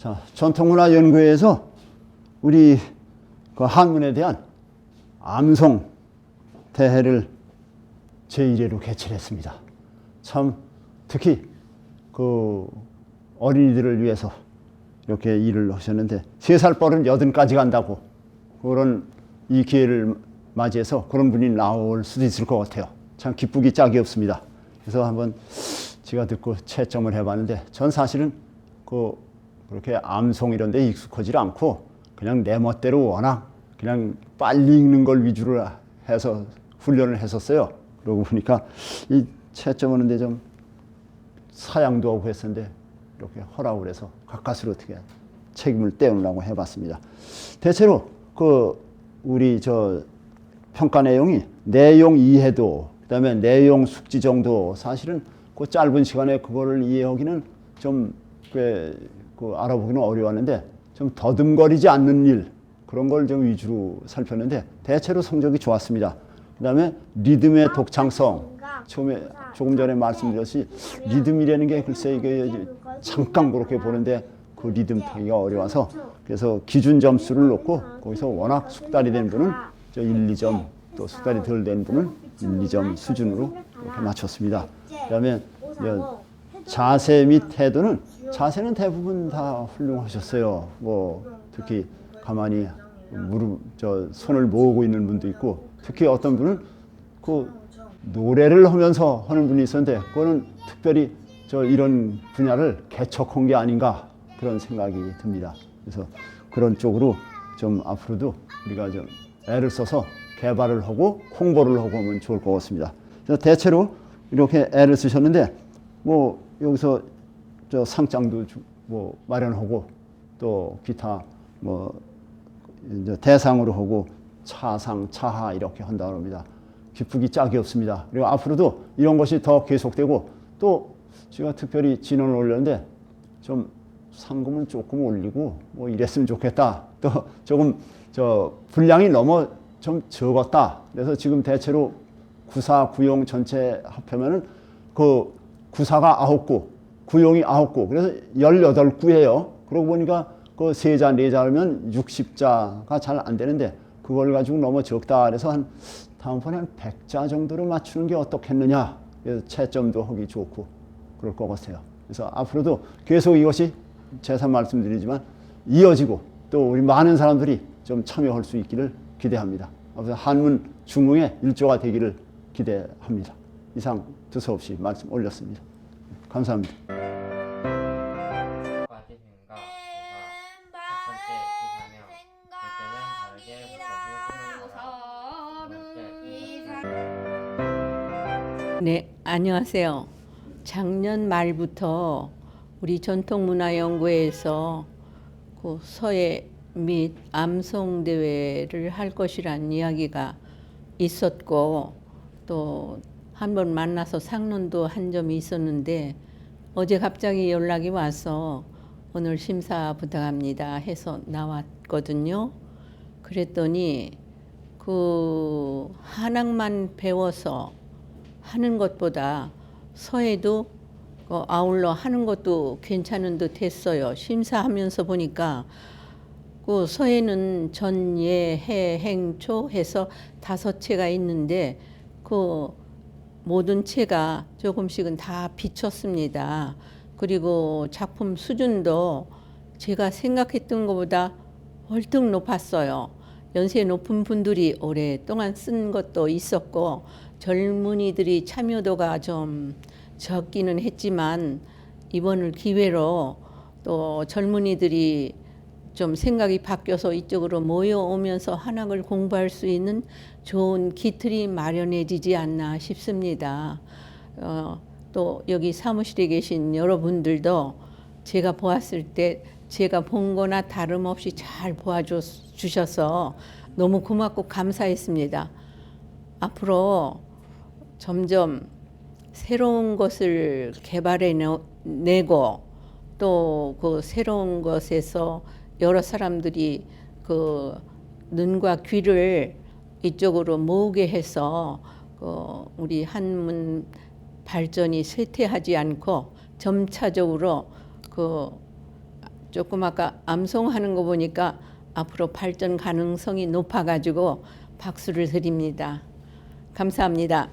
자, 전통문화 연구회에서 우리 그 한문에 대한 암송 대회를 제1회로 개최를 했습니다. 참 특히 그 어린이들을 위해서 이렇게 일을 하셨는데 세살 뻘은 여든까지 간다고 그런 이 기회를 맞이해서 그런 분이 나올 수도 있을 것 같아요. 참 기쁘기 짝이 없습니다. 그래서 한번 제가 듣고 채점을 해봤는데 전 사실은 그 그렇게 암송 이런 데 익숙하지 않고 그냥 내 멋대로 워낙 그냥 빨리 읽는 걸 위주로 해서 훈련을 했었어요. 그러고 보니까 이 채점 하는 데 좀 사양도 하고 했었는데 이렇게 허락을 해서 가까스로 어떻게 책임을 떼우려고 해봤습니다. 대체로 그 우리 저 평가 내용이 내용 이해도 그다음에 내용 숙지 정도 사실은 그 짧은 시간에 그거를 이해하기는 좀 꽤 그 알아보기는 어려웠는데 좀 더듬거리지 않는 일 그런 걸 좀 위주로 살폈는데 대체로 성적이 좋았습니다. 그다음에 리듬의 독창성 처음에 조금 전에 말씀드렸듯이 리듬이라는 게 글쎄 이게 잠깐 그렇게 보는데 그 리듬 타기가 어려워서 그래서 기준 점수를 놓고 거기서 워낙 숙달이 된 분은 저 1, 2점 또 숙달이 덜 된 분은 1, 2점 수준으로 이렇게 맞췄습니다. 그다음에 저 자세 및 태도는 자세는 대부분 다 훌륭하셨어요. 뭐 특히 가만히 무릎 저 손을 모으고 있는 분도 있고 특히 어떤 분은 그 노래를 하면서 하는 분이 있었는데 그거는 특별히 저 이런 분야를 개척한 게 아닌가 그런 생각이 듭니다. 그래서 그런 쪽으로 좀 앞으로도 우리가 좀 애를 써서 개발을 하고 홍보를 하고 하면 좋을 것 같습니다. 그래서 대체로 이렇게 애를 쓰셨는데 뭐 여기서 저 상장도 주- 뭐 마련하고 또 기타 뭐 이제 대상으로 하고 차상 차하 이렇게 한다고 합니다. 기쁘기 짝이 없습니다. 그리고 앞으로도 이런 것이 더 계속되고 또 제가 특별히 진원을 올렸는데 좀 상금을 조금 올리고 뭐 이랬으면 좋겠다. 또 조금 저 분량이 너무 좀 적었다. 그래서 지금 대체로 구사 구용 전체 합하면은 그 구사가 아홉 구, 구용이 아홉 구. 그래서 열여덟 구예요. 그러고 보니까 그 세자 네자 하면 60자가 잘 안 되는데 그걸 가지고 너무 적다. 그래서 한 다음번에 한 100자 정도로 맞추는 게 어떻겠느냐. 그래서 채점도 하기 좋고 그럴 것 같아요. 그래서 앞으로도 계속 이것이 재산 말씀드리지만 이어지고 또 우리 많은 사람들이 좀 참여할 수 있기를 기대합니다. 그래서 한문 중흥의 일조가 되기를 기대합니다. 이상 두서없이 말씀 올렸습니다. 감사합니다. 네, 안녕하세요. 작년 말부터 우리 전통문화연구회에서 그 서예 및 암송 대회를 할 것이란 이야기가 있었고 또 한 번 만나서 상론도 한 점이 있었는데 어제 갑자기 연락이 와서 오늘 심사 부탁합니다 해서 나왔거든요. 그랬더니 그 한학만 배워서 하는 것보다 서예도 그 아울러 하는 것도 괜찮은 듯 했어요. 심사하면서 보니까 그 서예는 전예, 해, 행, 초 해서 다섯 채가 있는데 그 모든 채가 조금씩은 다 비쳤습니다. 그리고 작품 수준도 제가 생각했던 것보다 월등 높았어요. 연세 높은 분들이 오랫동안 쓴 것도 있었고 젊은이들이 참여도가 좀 적기는 했지만 이번을 기회로 또 젊은이들이 좀 생각이 바뀌어서 이쪽으로 모여오면서 한학을 공부할 수 있는 좋은 기틀이 마련해지지 않나 싶습니다. 어, 또 여기 사무실에 계신 여러분들도 제가 보았을 때 제가 본 거나 다름없이 잘 보아주셔서 너무 고맙고 감사했습니다. 앞으로 점점 새로운 것을 개발해 내고 또 그 새로운 것에서 여러 사람들이 그 눈과 귀를 이쪽으로 모으게 해서 그 우리 한문 발전이 쇠퇴하지 않고 점차적으로 그 조금 아까 암송하는 거 보니까 앞으로 발전 가능성이 높아가지고 박수를 드립니다. 감사합니다.